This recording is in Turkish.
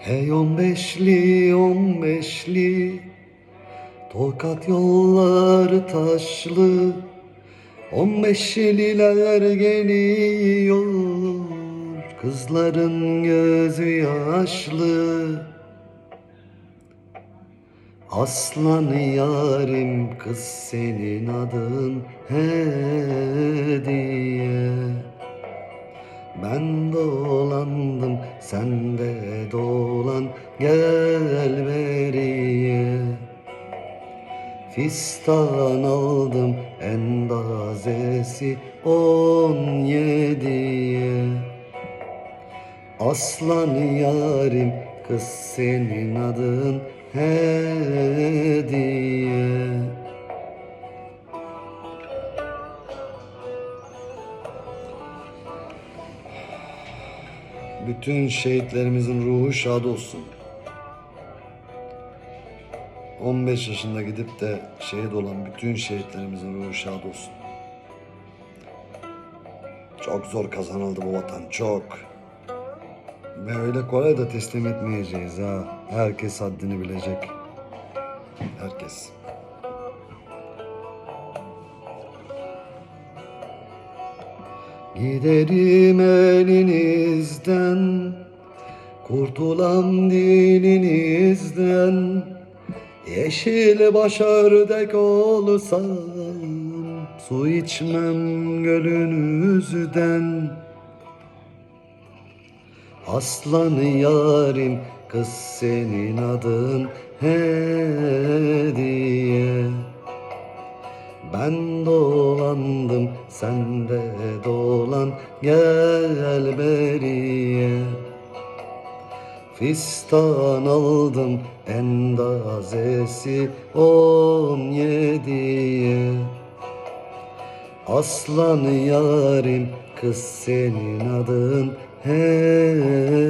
Hey on beşli on beşli Tokat yolları taşlı. On beşliler geliyor Kızların gözü yaşlı. Aslan yarim kız senin adın hediye Ben dolandım sen de dolan gel beriye. Fistan aldım endazesi on yediye. Aslan yarim kız senin adın hediye Bütün şehitlerimizin ruhu şad olsun. 15 yaşında gidip de şehit olan bütün şehitlerimizin ruhu şad olsun. Çok zor kazanıldı bu vatan, çok. Ve öyle kolay da teslim etmeyeceğiz ha. Herkes haddini bilecek. Herkes. Giderim elinizden Kurtulam dilinizden. Yeşil baş ördek olsam Su içmem gölünüzden. Aslan yarim kız senin adın hediye Ben dolandım sen de dolan gel beriye. Fistan aldım endazesi on yediye. Aslan yarim kız senin adın hediye